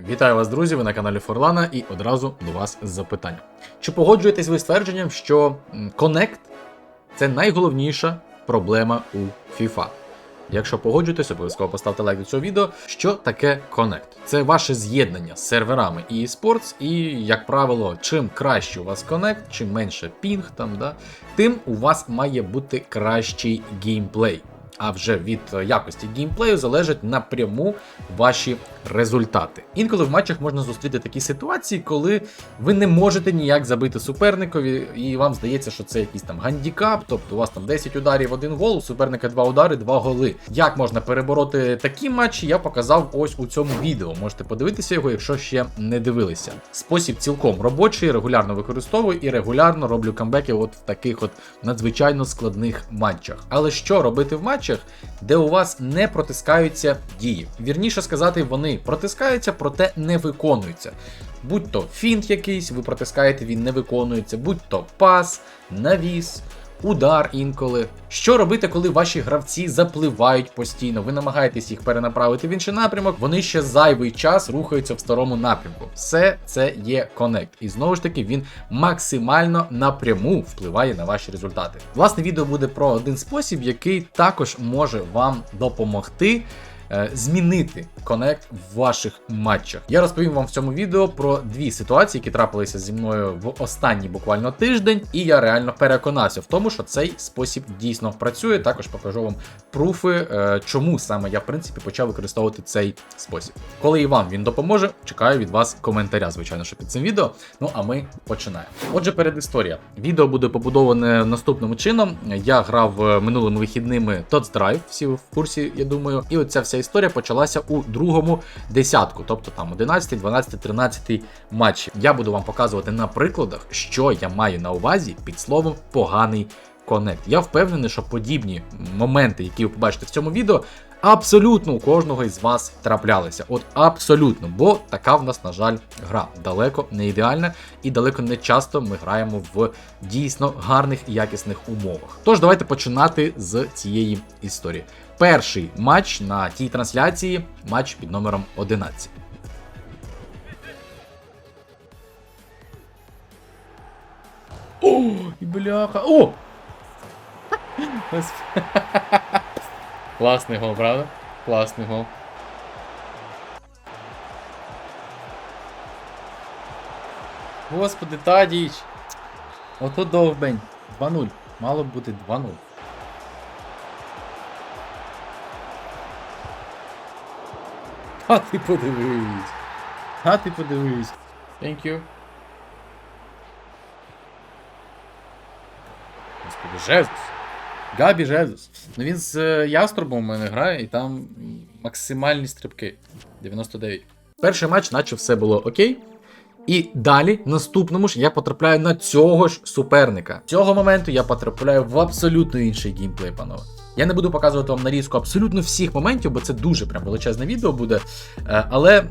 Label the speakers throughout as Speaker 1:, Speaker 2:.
Speaker 1: Вітаю вас, друзі! Ви на каналі Форлана і одразу до вас запитання. Чи погоджуєтесь ви з твердженням, що Connect це найголовніша проблема у FIFA? Якщо погоджуєтесь, обов'язково поставте лайк до цього відео. Що таке Connect? Це ваше з'єднання з серверами eSports, і, як правило, чим краще у вас Connect, чим менше пінг там, да, тим у вас має бути кращий геймплей. А вже від е, якості геймплею залежать напряму ваші результати. Інколи в матчах можна зустріти такі ситуації, коли ви не можете ніяк забити суперникові, і вам здається, що це якийсь там гандікап, тобто у вас там 10 ударів, один гол, у суперника 2 удари, 2 голи. Як можна перебороти такі матчі, я показав ось у цьому відео. Можете подивитися його, якщо ще не дивилися. Спосіб цілком робочий, регулярно використовую і регулярно роблю камбеки от в таких от надзвичайно складних матчах. Але що робити в матчах, де у вас не протискаються дії? Вірніше сказати, вони протискаються, проте не виконуються. Будь то фінт якийсь, ви протискаєте, він не виконується, будь то пас, навіс. Удар інколи. Що робити, коли ваші гравці запливають постійно? Ви намагаєтесь їх перенаправити в інший напрямок, вони ще зайвий час рухаються в старому напрямку. Все це є Connect. І знову ж таки він максимально напряму впливає на ваші результати. Власне, відео буде про один спосіб, який також може вам допомогти е, змінити Connect в ваших матчах. Я розповім вам в цьому відео про дві ситуації, які трапилися зі мною в останній буквально тиждень, і я реально переконався в тому, що цей спосіб дійсно працює. Також покажу вам пруфи, е, чому саме я в принципі почав використовувати цей спосіб. Коли і вам він допоможе, чекаю від вас коментаря, звичайно, що під цим відео. Ну а ми починаємо. Отже, передісторія. Відео буде побудоване наступним чином. Я грав е, минулими вихідними Tots Drive, всі в курсі, я думаю. І оця вся історія почалася у другому десятку, тобто там 11, 12, 13 матчі. Я буду вам показувати на прикладах, що я маю на увазі під словом поганий конект. Я впевнений, що подібні моменти, які ви побачите в цьому відео, абсолютно у кожного із вас траплялися. От абсолютно, бо така в нас, на жаль, гра далеко не ідеальна і далеко не часто ми граємо в дійсно гарних і якісних умовах. Тож давайте починати з цієї історії. Перший матч на тій трансляції матч під номером 11. О, і бляха. О! Класний гол, правда? Класний гол. Господи, Тадіч! Ото довбень. 2-0. Мало б бути 2-0. А ти подивись. А ти подивись. Thank you. Господи, Жезус. Габі Жезус. Ну він з е, Яструбом у мене грає, і там максимальні стрибки. 99. Перший матч, наче все було окей. І далі, наступному ж, я потрапляю на цього ж суперника. Цього моменту я потрапляю в абсолютно інший геймплей, панове. Я не буду показувати вам нарізку абсолютно всіх моментів, бо це дуже прям величезне відео буде. Е, Але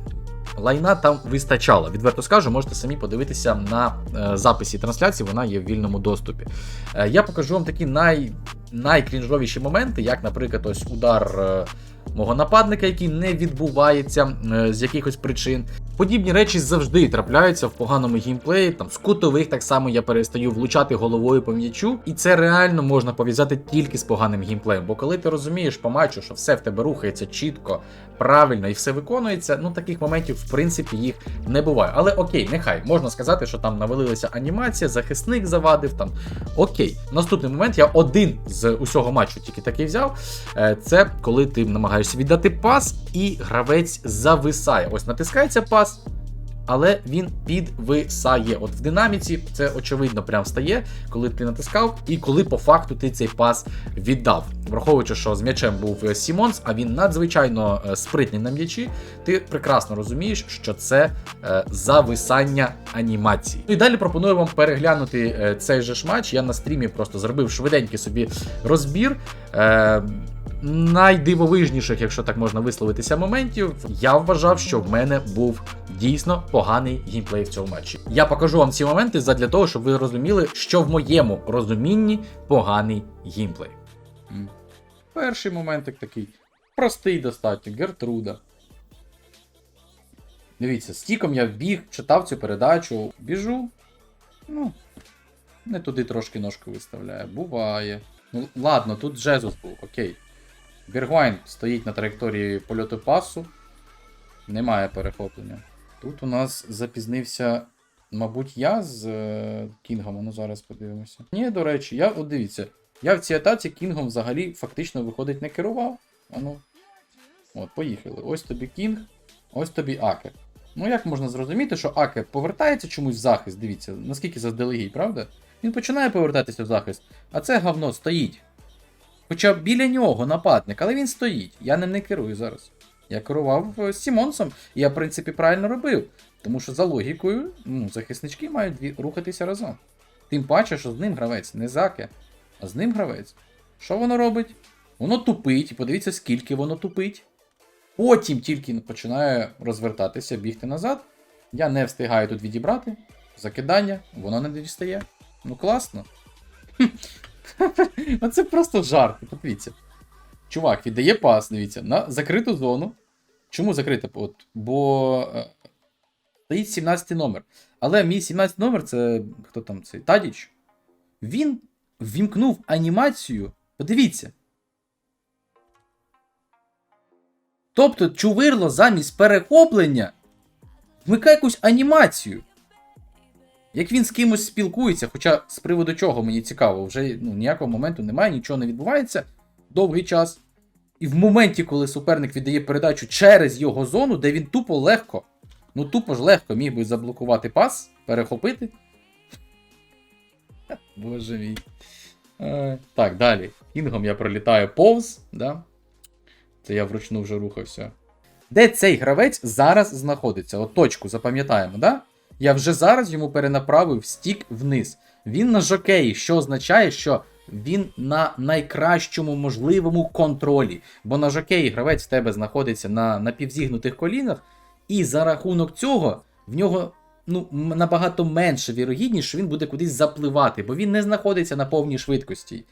Speaker 1: лайна там вистачало. Відверто скажу, можете самі подивитися на е, записі трансляції, вона є в вільному доступі. Е, Я покажу вам такі най, найкрінжовіші моменти, як, наприклад, ось удар. Мого нападника, який не відбувається з якихось причин. Подібні речі завжди трапляються в поганому геймплеї. Там з кутових так само я перестаю влучати головою по м'ячу, і це реально можна пов'язати тільки з поганим геймплеєм. Бо коли ти розумієш по матчу, що все в тебе рухається чітко, правильно і все виконується, ну таких моментів в принципі їх не буває. Але окей, нехай можна сказати, що там навалилася анімація, захисник завадив там. Окей, наступний момент я один з усього матчу тільки такий взяв. Е, Це коли ти намагаєшся віддати пас, і гравець зависає. Ось натискається пас. Але він підвисає. От в динаміці це очевидно прям стає, коли ти натискав, і коли по факту ти цей пас віддав. Враховуючи, що з м'ячем був е, Сімонс, а він надзвичайно е, спритний на м'ячі, ти прекрасно розумієш, що це е, зависання анімації. Ну і далі пропоную вам переглянути цей же ж матч. Я на стрімі просто зробив швиденький собі розбір. Найдивовижніших, якщо так можна висловитися, моментів, я вважав, що в мене був дійсно поганий геймплей в цьому матчі. Я покажу вам ці моменти задля того, щоб ви розуміли, що в моєму розумінні поганий геймплей. Перший моментик такий простий достатньо, Гертруда. Дивіться, стіком я біг, читав цю передачу, біжу. Ну, не туди трошки ножку виставляє. Буває. Ну, ладно, тут Джезус був, окей. Бергвайн стоїть на траєкторії польоту пасу. Немає перехоплення. Тут у нас запізнився, мабуть, я з е, Кінгом, ну зараз подивимося. Ні, до речі, я, от дивіться, я в цій атаці Кінгом взагалі фактично виходить не керував. А ну. От, поїхали. Ось тобі Кінг, ось тобі Аке. Ну як можна зрозуміти, що Аке повертається чомусь в захист, дивіться, наскільки заздалегідь, правда? Він починає повертатися в захист, а це говно стоїть. Хоча біля нього нападник, але він стоїть. Я ним не керую зараз. Я керував е, Сімонсом, і я, в принципі, правильно робив. Тому що за логікою, ну, захиснички мають рухатися разом. Тим паче, що з ним гравець не заке, а з ним гравець. Що воно робить? Воно тупить, і подивіться, скільки воно тупить. Потім тільки починає розвертатися, бігти назад. Я не встигаю тут відібрати. Закидання, воно не дістає. Ну класно. Оце просто жарт, подивіться. Чувак віддає пас, дивіться, на закриту зону. Чому закрита? От, бо е, стоїть 17 номер. Але мій 17 номер це хто там цей? Тадіч. Він ввімкнув анімацію. Подивіться. Тобто, чувирло замість перехоплення вмикає якусь анімацію. Як він з кимось спілкується, хоча з приводу чого мені цікаво, вже ну, ніякого моменту немає, нічого не відбувається довгий час. І в моменті, коли суперник віддає передачу через його зону, де він тупо легко, ну тупо ж легко міг би заблокувати пас, перехопити. Боже мій. Е, так, далі. Кінгом я пролітаю повз, да? Це я вручну вже рухався. Де цей гравець зараз знаходиться? От точку запам'ятаємо, да? Я вже зараз йому перенаправив стік вниз. Він на жокеї, що означає, що він на найкращому можливому контролі. Бо на жокеї гравець в тебе знаходиться на напівзігнутих колінах, і за рахунок цього в нього ну, набагато менше вірогідність, що він буде кудись запливати, бо він не знаходиться на повній швидкості.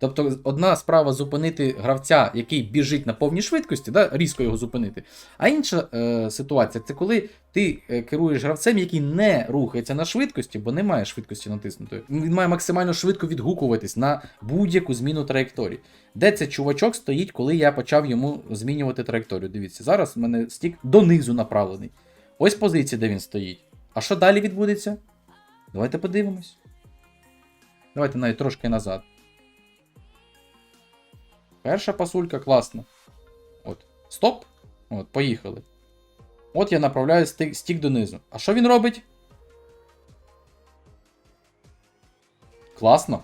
Speaker 1: Тобто, одна справа зупинити гравця, який біжить на повній швидкості, да, різко його зупинити. А інша е, ситуація це коли ти е, керуєш гравцем, який не рухається на швидкості, бо немає швидкості натиснутої. Він має максимально швидко відгукуватись на будь-яку зміну траєкторії. Де цей чувачок стоїть, коли я почав йому змінювати траєкторію? Дивіться, зараз у мене стік донизу направлений. Ось позиція, де він стоїть. А що далі відбудеться? Давайте подивимось. Давайте навіть трошки назад. Перша пасулька класна. От. Стоп. От, поїхали. От я направляю стік, стік донизу. А що він робить? Класно.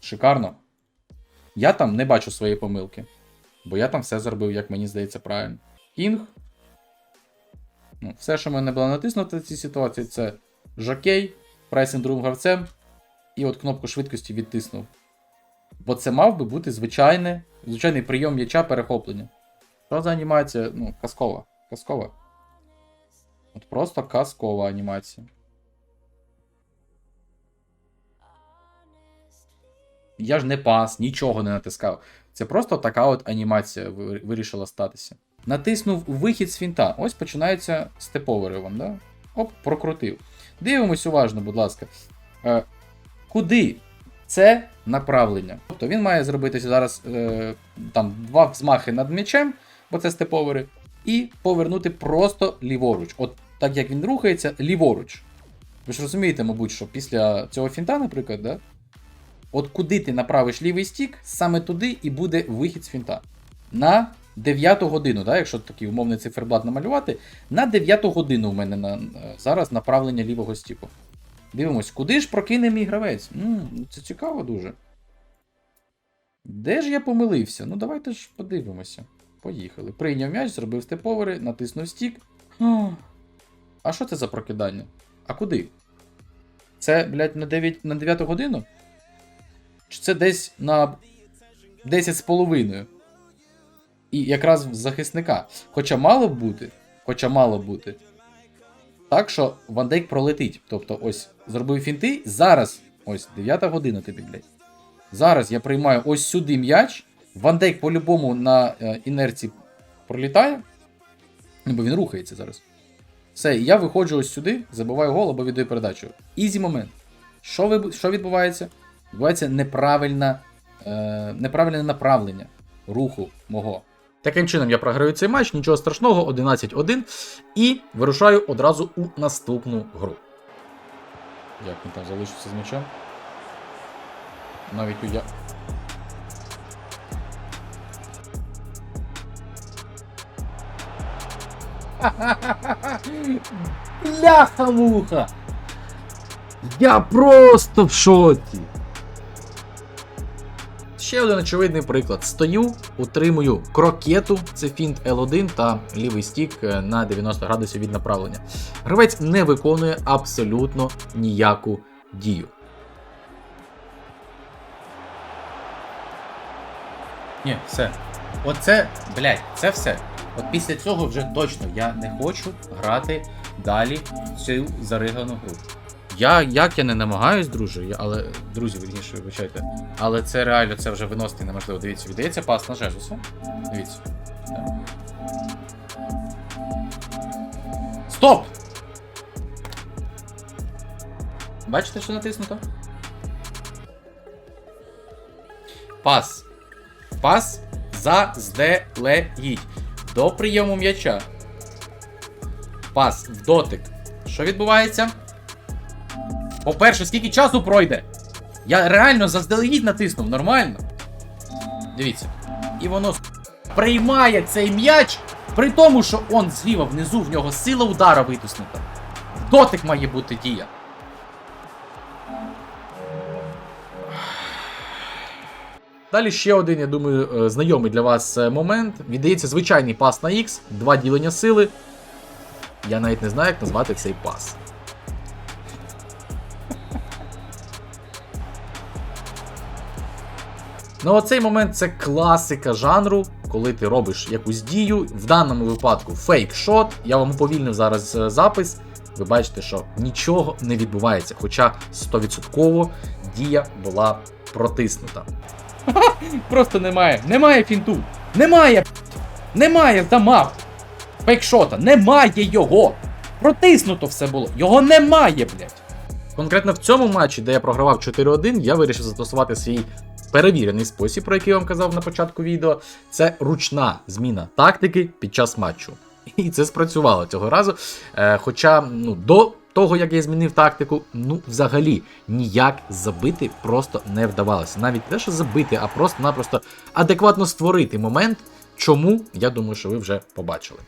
Speaker 1: Шикарно. Я там не бачу своєї помилки. Бо я там все зробив, як мені здається, правильно. Кінг. Ну, все, що в мене було натиснуто в цій ситуації, це жокей, пресинг другим гравцем. І от кнопку швидкості відтиснув. Бо це мав би бути звичайне, звичайний прийом м'яча перехоплення. Що за анімація? Ну, казкова. Казкова. От просто казкова анімація. Я ж не пас, нічого не натискав. Це просто така от анімація вирішила статися. Натиснув вихід з фінта. Ось починається степовий ривом, да? Оп, прокрутив. Дивимось уважно, будь ласка. Е, куди це направлення. Тобто він має зробити зараз е, там два взмахи над м'ячем, бо це степовери, і повернути просто ліворуч. От так як він рухається, ліворуч. Ви ж розумієте, мабуть, що після цього фінта, наприклад, да? от куди ти направиш лівий стік, саме туди і буде вихід з фінта. На 9 годину, да, якщо такий умовний циферблат намалювати, на 9 годину у мене на, е, зараз направлення лівого стіку. Дивимось, куди ж прокине мій гравець? м це цікаво дуже. Де ж я помилився? Ну, давайте ж подивимося. Поїхали. Прийняв м'яч, зробив степовери, натиснув стік. А що це за прокидання? А куди? Це, блядь, на 9 на 9 годину? Чи це десь на 10 з половиною? І якраз в захисника. Хоча мало б бути, хоча мало б бути. Так що Ван Дейк пролетить. Тобто, ось зробив фінти. Зараз, ось 9 година тобі, блядь. Зараз я приймаю ось сюди м'яч. Ван Дейк по-любому на е, інерції пролітає. Бо він рухається зараз. Все, я виходжу ось сюди, забиваю гол або віддаю передачу. Ізі момент. Що, ви, що відбувається? Відбувається неправильне, е, неправильне направлення руху мого. Таким чином я програю цей матч, нічого страшного, 11-1. І вирушаю одразу у наступну гру. Як він там залишився з м'ячем? Навіть у я. Бляха-муха! Я просто в шоці. Ще один очевидний приклад. Стою, утримую крокету, це фінт L1 та лівий стік е, на 90 градусів від направлення. Гравець не виконує абсолютно ніяку дію. Ні, все. Оце, блядь, це все. От після цього вже точно я не хочу грати далі в цю заригану гру. Я як я не намагаюсь, друже, я, але друзі, вірніше, вибачайте. Але це реально це вже виносити неможливо. Дивіться, віддається пас на Жезуса. Дивіться. Стоп! Бачите, що натиснуто? Пас. Пас заздалегідь. До прийому м'яча. Пас в дотик. Що відбувається? По-перше, скільки часу пройде? Я реально заздалегідь натиснув, нормально. Дивіться. І воно приймає цей м'яч, при тому, що он зліва внизу в нього сила удара витиснута. Дотик має бути дія. Далі ще один, я думаю, е, знайомий для вас е, момент. Віддається звичайний пас на X, два ділення сили. Я навіть не знаю, як назвати цей пас. Ну, оцей момент це класика жанру, коли ти робиш якусь дію. В даному випадку фейк-шот. Я вам уповільнив зараз е, запис. Ви бачите, що нічого не відбувається, хоча 100% дія була протиснута. Просто немає. Немає фінту. Немає. Немає замаху. Фейкшота. Немає його. Протиснуто все було. Його немає, блядь. Конкретно в цьому матчі, де я програвав 4-1, я вирішив застосувати свій перевірений спосіб, про який я вам казав на початку відео. Це ручна зміна тактики під час матчу. І це спрацювало цього разу. Е, хоча ну, до того, як я змінив тактику, ну взагалі ніяк забити просто не вдавалося. Навіть те, що забити, а просто-напросто адекватно створити момент. Чому, я думаю, що ви вже побачили.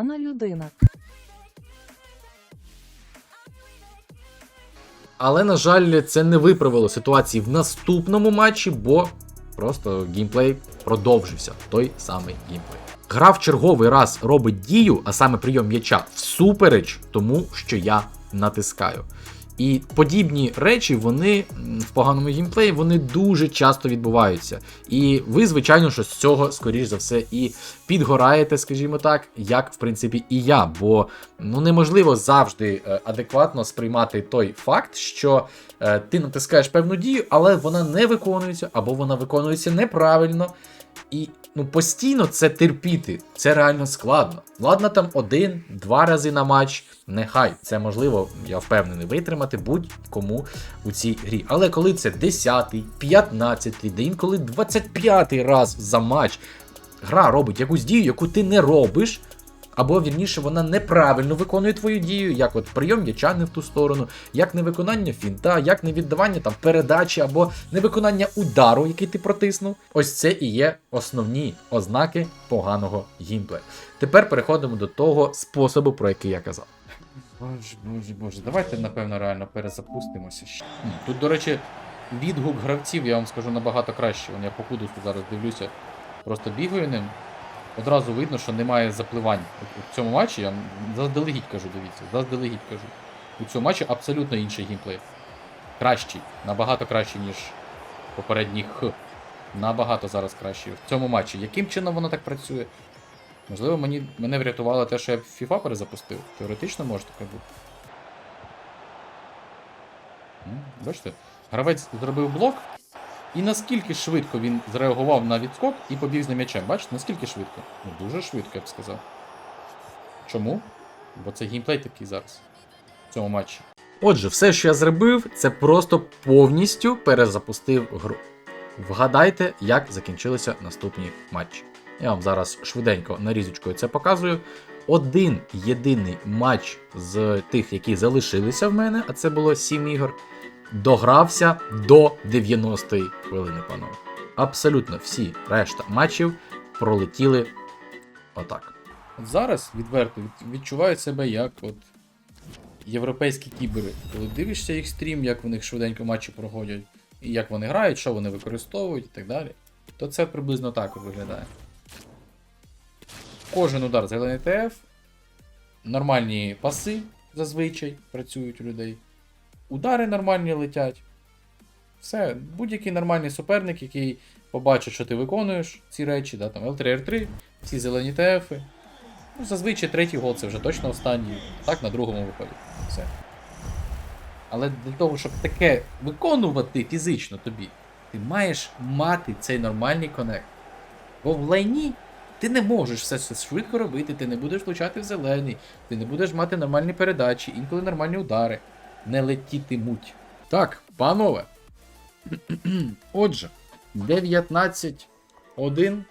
Speaker 2: Погана людина.
Speaker 1: Але, на жаль, це не виправило ситуації в наступному матчі, бо просто геймплей продовжився. Той самий геймплей. Гра в черговий раз робить дію, а саме прийом м'яча, всупереч тому, що я натискаю. І подібні речі, вони в поганому геймплеї вони дуже часто відбуваються. І ви, звичайно, що з цього, скоріш за все, і підгораєте, скажімо так, як в принципі і я. Бо ну неможливо завжди е, адекватно сприймати той факт, що е, ти натискаєш певну дію, але вона не виконується, або вона виконується неправильно. І ну, постійно це терпіти, це реально складно. Ладно, там один-два рази на матч, нехай це можливо, я впевнений, витримати будь-кому у цій грі. Але коли це 10-й, 15-й, де інколи 25-й раз за матч гра робить якусь дію, яку ти не робиш. Або вірніше, вона неправильно виконує твою дію, як от прийом м'яча не в ту сторону, як невиконання фінта, як невіддавання там передачі, або невиконання удару, який ти протиснув. Ось це і є основні ознаки поганого гімплею. Тепер переходимо до того способу, про який я казав. Боже, боже, боже, давайте, напевно, реально перезапустимося. Тут, до речі, відгук гравців, я вам скажу, набагато краще. Я по кудусу зараз дивлюся, просто бігаю ним. Одразу видно, що немає запливань. У цьому матчі, я заздалегідь кажу, дивіться, заздалегідь кажу. У цьому матчі абсолютно інший геймплей. Кращий, набагато кращий, ніж попередніх. Набагато зараз кращий. В цьому матчі. Яким чином воно так працює? Можливо, мені, мене врятувало те, що я FIFA перезапустив. Теоретично може таке бути. Бачите? Гравець зробив блок, і наскільки швидко він зреагував на відскок і побіг за м'ячем. Бачите, наскільки швидко? Ну, дуже швидко, я б сказав. Чому? Бо це геймплей такий зараз. В цьому матчі. Отже, все, що я зробив, це просто повністю перезапустив гру. Вгадайте, як закінчилися наступні матчі. Я вам зараз швиденько нарізочкою це показую. Один єдиний матч з тих, які залишилися в мене, а це було 7 ігор, догрався до 90-ї хвилини, панове. Абсолютно всі решта матчів пролетіли отак. От зараз відверто відчуваю себе як от європейські кібери. Коли дивишся їх стрім, як в них швиденько матчі проходять, і як вони грають, що вони використовують і так далі, то це приблизно так виглядає. Кожен удар зелений ТФ, нормальні паси зазвичай працюють у людей, удари нормальні летять. Все, будь-який нормальний суперник, який побачить, що ти виконуєш ці речі, да, там L3R3, всі зелені ТФи. Ну, зазвичай третій гол це вже точно останній. Так, на другому виходить. Все. Але для того, щоб таке виконувати фізично тобі, ти маєш мати цей нормальний конект. Бо в лайні ти не можеш все це швидко робити, ти не будеш влучати в зелений, ти не будеш мати нормальні передачі, інколи нормальні удари. Не летітимуть. Так, панове. Отже, 19-1.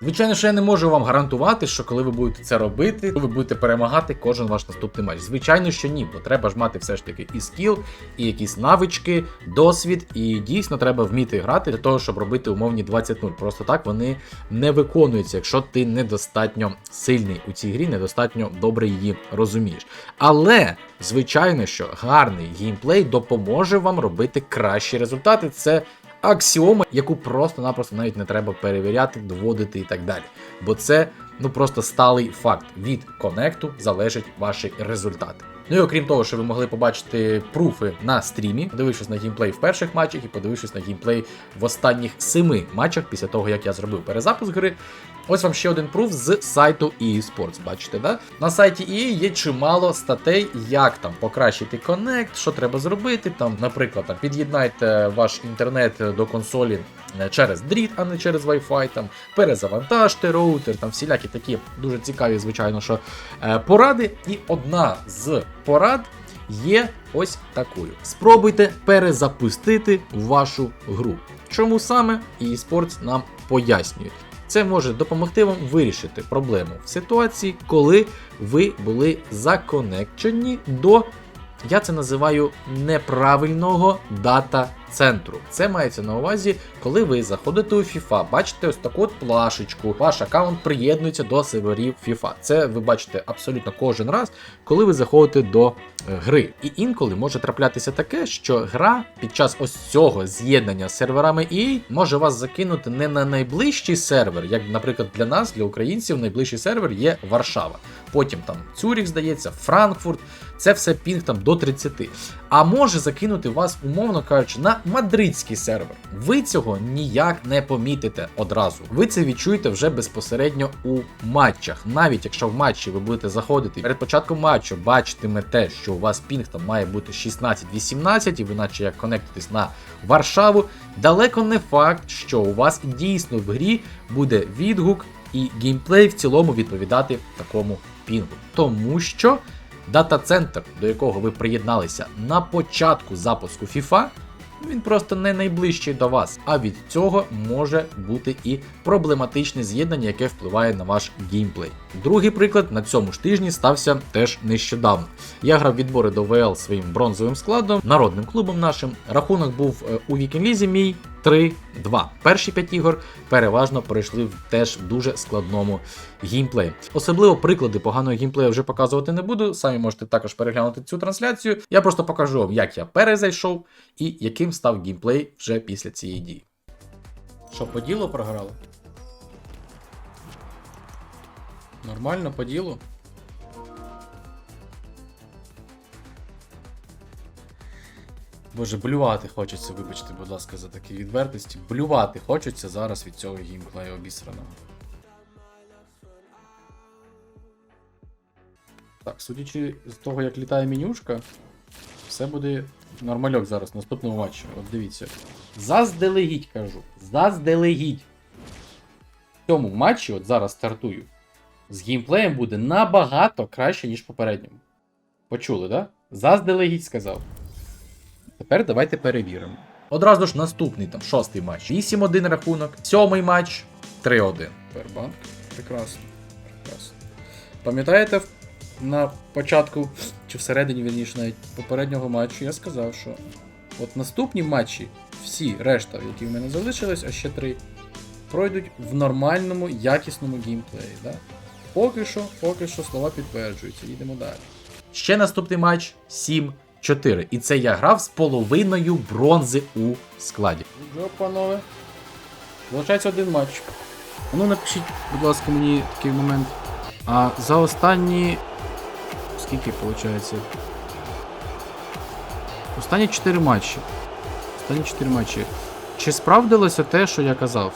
Speaker 1: Звичайно, що я не можу вам гарантувати, що коли ви будете це робити, ви будете перемагати кожен ваш наступний матч. Звичайно, що ні, бо треба ж мати все ж таки і скіл, і якісь навички, досвід, і дійсно треба вміти грати для того, щоб робити умовні 20-0. Просто так вони не виконуються, якщо ти недостатньо сильний у цій грі, недостатньо добре її розумієш. Але, звичайно, що гарний геймплей допоможе вам робити кращі результати. Це аксіома, яку просто-напросто навіть не треба перевіряти, доводити і так далі. Бо це ну просто сталий факт. Від конекту залежать ваші результати. Ну і окрім того, що ви могли побачити пруфи на стрімі, подивившись на геймплей в перших матчах і подивившись на геймплей в останніх семи матчах після того, як я зробив перезапуск гри. Ось вам ще один пруф з сайту EA Sports. Бачите, да? На сайті EA є чимало статей, як там покращити коннект, що треба зробити. Там, наприклад, там під'єднайте ваш інтернет до консолі е, через дріт, а не через Wi-Fi, там перезавантажте роутер, там всілякі такі дуже цікаві, звичайно, що е, поради. І одна з порад є ось такою: спробуйте перезапустити вашу гру. Чому саме І eSports нам пояснює? Це може допомогти вам вирішити проблему в ситуації, коли ви були законекчені до, я це називаю неправильного дата-центру. Це мається на увазі, коли ви заходите у FIFA, бачите ось таку от плашечку, ваш аккаунт приєднується до серверів FIFA. Це ви бачите абсолютно кожен раз, коли ви заходите до е, гри. І інколи може траплятися таке, що гра під час ось цього з'єднання з серверами EA може вас закинути не на найближчий сервер, як, наприклад, для нас, для українців, найближчий сервер є Варшава. Потім там Цюріх, здається, Франкфурт. Це все пінг там до 30. А може закинути вас, умовно кажучи, на мадридський сервер. Ви цього ніяк не помітите одразу. Ви це відчуєте вже безпосередньо у матчах. Навіть якщо в матчі ви будете заходити перед початком матчу, бачитимете, що у вас пінг там має бути 16-18, і ви наче як конектитесь на Варшаву. Далеко не факт, що у вас дійсно в грі буде відгук і геймплей в цілому відповідати такому пінгу. Тому що дата-центр, до якого ви приєдналися на початку запуску FIFA, він просто не найближчий до вас, а від цього може бути і проблематичне з'єднання, яке впливає на ваш геймплей. Другий приклад на цьому ж тижні стався теж нещодавно. Я грав відбори до ВЛ своїм бронзовим складом, народним клубом нашим. Рахунок був е, у вікінлізі мій 3-2. Перші 5 ігор переважно пройшли в теж дуже складному геймплеї. Особливо приклади поганого геймплею вже показувати не буду. Самі можете також переглянути цю трансляцію. Я просто покажу вам, як я перезайшов і яким став геймплей вже після цієї дії. Що, по ділу програли? Нормально по ділу? Боже, блювати хочеться, вибачте, будь ласка, за такі відвертості. Блювати хочеться зараз від цього геймплею обісраного. Так, судячи з того, як літає менюшка, все буде нормальок зараз в наступному матчі. От дивіться. Заздалегідь кажу. Заздалегідь. В цьому матчі, от зараз стартую, з геймплеєм буде набагато краще, ніж попередньому. Почули, да? Заздалегідь сказав. Тепер давайте перевіримо. Одразу ж наступний там шостий матч. 8-1 рахунок. Сьомий матч 3-1. Пербанк. Прекрасно. Прекрасно. Пам'ятаєте, на початку, чи всередині, вірніше, навіть попереднього матчу я сказав, що от наступні матчі, всі решта, які в мене залишились, а ще три, пройдуть в нормальному, якісному геймплеї. Да? Поки що, поки що слова підтверджуються. Їдемо далі. Ще наступний матч 7-4. І це я грав з половиною бронзи у складі. Джо, панове. Залишається один матч. Ну, напишіть, будь ласка, мені такий момент. А за останні. Скільки виходить? Останні 4 матчі. Останні 4 матчі. Чи справдилося те, що я казав?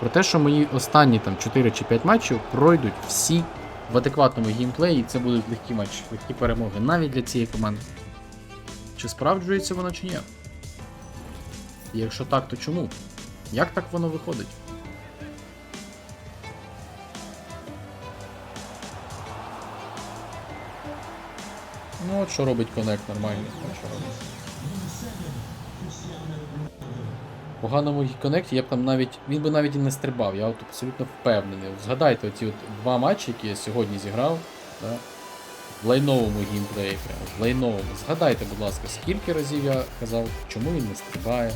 Speaker 1: Про те, що мої останні там 4 чи 5 матчів пройдуть всі в адекватному геймплеї, і це будуть легкі матчі, легкі перемоги навіть для цієї команди. Чи справджується воно чи ні? Якщо так, то чому? Як так воно виходить? Ну от що робить Connect нормально. Що робить. Поганому коннекті я б там навіть. Він би навіть і не стрибав, я от абсолютно впевнений. От Згадайте оці от два матчі, які я сьогодні зіграв. Да? В лайновому геймплеї, прямо, в лайновому. Згадайте, будь ласка, скільки разів я казав, чому він не стрибає,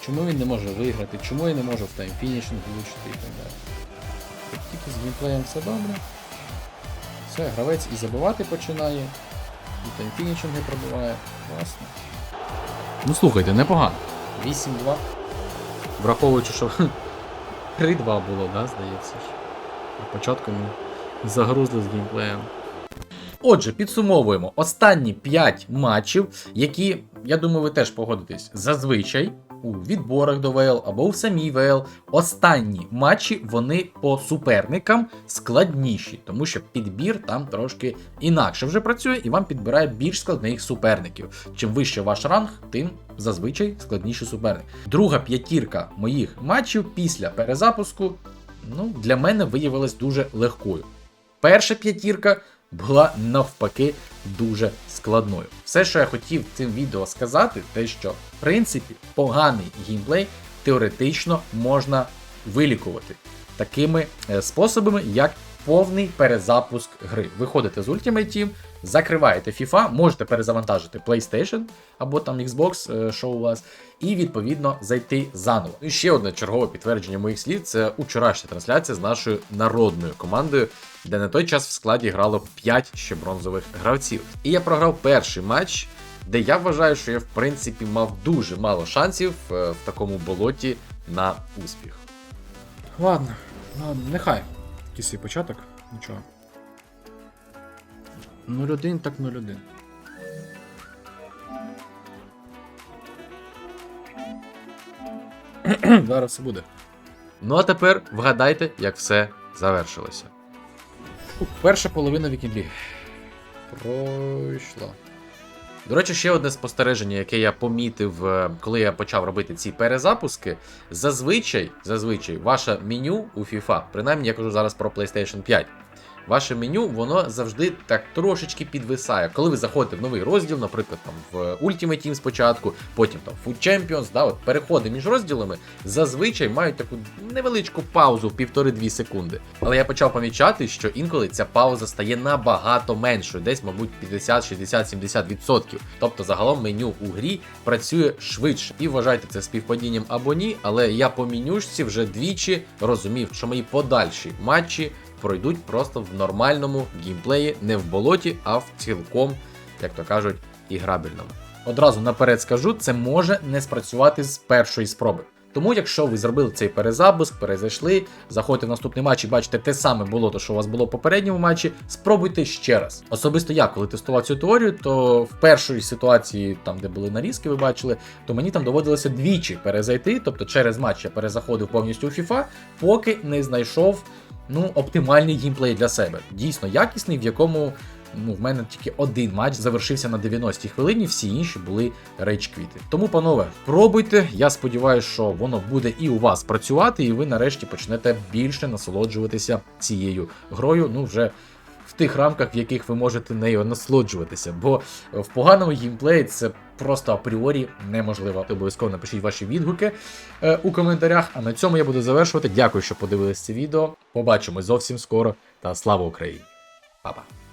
Speaker 1: чому він не може виграти, чому я не можу в таймфінішинг влучити і так далі. Як тільки з геймплеєм все добре. Все, гравець і забивати починає, і таймфінішинги пробиває. Класно. Ну слухайте, непогано. 8-2. Враховуючи, що 3-2 було, да, здається ж. На початку ми загрузли з геймплеєм. Отже, підсумовуємо останні 5 матчів, які, я думаю, ви теж погодитесь, зазвичай у відборах до ВЛ або у самій ВЛ. Останні матчі вони по суперникам складніші, тому що підбір там трошки інакше вже працює і вам підбирає більш складних суперників. Чим вище ваш ранг, тим зазвичай складніший суперник. Друга п'ятірка моїх матчів після перезапуску ну, для мене виявилась дуже легкою. Перша п'ятірка була навпаки дуже складною. Все, що я хотів цим відео сказати, те, що в принципі поганий геймплей теоретично можна вилікувати такими е, способами, як повний перезапуск гри. Виходите з Ultimate Team, закриваєте FIFA, можете перезавантажити PlayStation або там Xbox, е, що у вас, і відповідно зайти заново. І ще одне чергове підтвердження моїх слів це учорашня трансляція з нашою народною командою, де на той час в складі грало 5 ще бронзових гравців. І я програв перший матч, де я вважаю, що я в принципі мав дуже мало шансів е, в такому болоті на успіх. Ладно, ладно, нехай. Який свій початок, нічого. 0-1, так 0-1. Зараз все буде. Ну а тепер вгадайте, як все завершилося. Перша половина вікінліги. Пройшла. До речі, ще одне спостереження, яке я помітив, е, коли я почав робити ці перезапуски. Зазвичай, зазвичай, ваше меню у FIFA, принаймні я кажу зараз про PlayStation 5, ваше меню воно завжди так трошечки підвисає. Коли ви заходите в новий розділ, наприклад, там в Ultimate Team спочатку, потім там Food Champions, да, от переходи між розділами зазвичай мають таку невеличку паузу в півтори-дві секунди. Але я почав помічати, що інколи ця пауза стає набагато меншою, десь, мабуть, 50, 60, 70 відсотків. Тобто, загалом меню у грі працює швидше. І вважайте це співпадінням або ні, але я по менюшці вже двічі розумів, що мої подальші матчі пройдуть просто в нормальному геймплеї, не в болоті, а в цілком, як то кажуть, іграбельному. Одразу наперед скажу, це може не спрацювати з першої спроби. Тому, якщо ви зробили цей перезапуск, перезайшли, заходите в наступний матч і бачите те саме було, то що у вас було в попередньому матчі, спробуйте ще раз. Особисто я, коли тестував цю теорію, то в першій ситуації, там де були нарізки, ви бачили, то мені там доводилося двічі перезайти, тобто через матч я перезаходив повністю у FIFA, поки не знайшов ну, оптимальний геймплей для себе. Дійсно якісний, в якому ну, в мене тільки один матч завершився на 90-й хвилині, всі інші були рейдж-квіти. Тому, панове, пробуйте. Я сподіваюся, що воно буде і у вас працювати, і ви нарешті почнете більше насолоджуватися цією грою. Ну, вже в тих рамках, в яких ви можете нею насолоджуватися. Бо в поганому геймплеї це просто апріорі неможливо. Обов'язково напишіть ваші відгуки е, у коментарях. А на цьому я буду завершувати. Дякую, що подивились це відео. Побачимось зовсім скоро. Та слава Україні! Па-па!